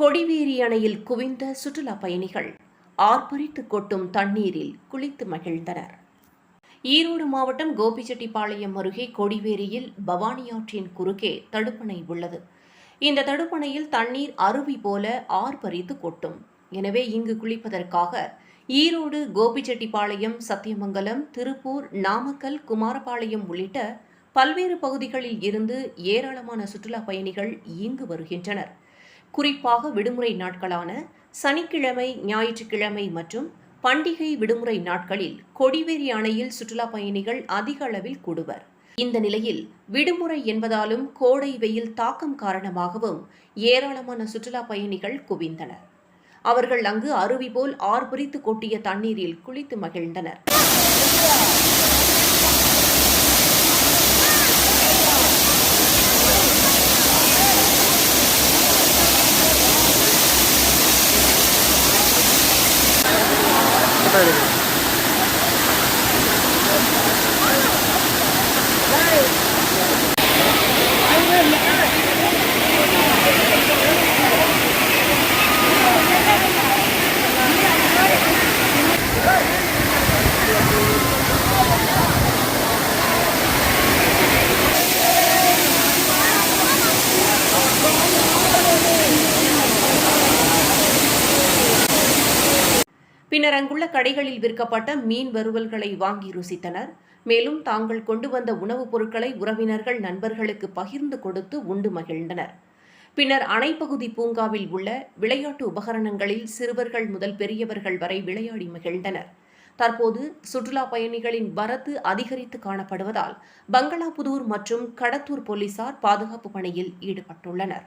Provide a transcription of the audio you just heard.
கொடிவேரி அணையில் குவிந்த சுற்றுலா பயணிகள் ஆர்ப்பரித்து கொட்டும் தண்ணீரில் குளித்து மகிழ்ந்தனர். ஈரோடு மாவட்டம் கோபிச்செட்டிப்பாளையம் அருகே கொடிவேரியில் பவானி ஆற்றின் குறுக்கே தடுப்பணை உள்ளது. இந்த தடுப்பணையில் தண்ணீர் அருவி போல ஆர்ப்பரித்து கொட்டும். எனவே இங்கு குளிப்பதற்காக ஈரோடு கோபிச்செட்டிப்பாளையம் சத்தியமங்கலம் திருப்பூர் நாமக்கல் குமாரபாளையம் உள்ளிட்ட பல்வேறு பகுதிகளில் இருந்து ஏராளமான சுற்றுலா பயணிகள் இங்கு வருகின்றனர். குறிப்பாக விடுமுறை நாட்களான சனிக்கிழமை ஞாயிற்றுக்கிழமை மற்றும் பண்டிகை விடுமுறை நாட்களில் கொடிவேரி அணையில் சுற்றுலா பயணிகள் அதிக அளவில் கூடுவர். இந்த நிலையில் விடுமுறை என்பதாலும் கோடை வெயில் தாக்கம் காரணமாகவும் ஏராளமான சுற்றுலா பயணிகள் குவிந்தனர். அவர்கள் அங்கு அருவி போல் ஆர்ப்பரித்து கொட்டிய தண்ணீரில் குளித்து மகிழ்ந்தனர். ಬರ್ತಾ ಇದ್ದೀವಿ பின்னர் அங்குள்ள கடைகளில் விற்கப்பட்ட மீன் வறுவல்களை வாங்கி ருசித்தனர். மேலும் தாங்கள் கொண்டு வந்த உணவுப் பொருட்களை உறவினர்கள் நண்பர்களுக்கு பகிர்ந்து கொடுத்து உண்டு மகிழ்ந்தனர். பின்னர் அணைப்பகுதி பூங்காவில் உள்ள விளையாட்டு உபகரணங்களில் சிறுவர்கள் முதல் பெரியவர்கள் வரை விளையாடி மகிழ்ந்தனர். தற்போது சுற்றுலா பயணிகளின் வரத்து அதிகரித்து காணப்படுவதால் பங்களாபுதூர் மற்றும் கடத்தூர் போலீசார் பாதுகாப்பு பணியில் ஈடுபட்டுள்ளனர்.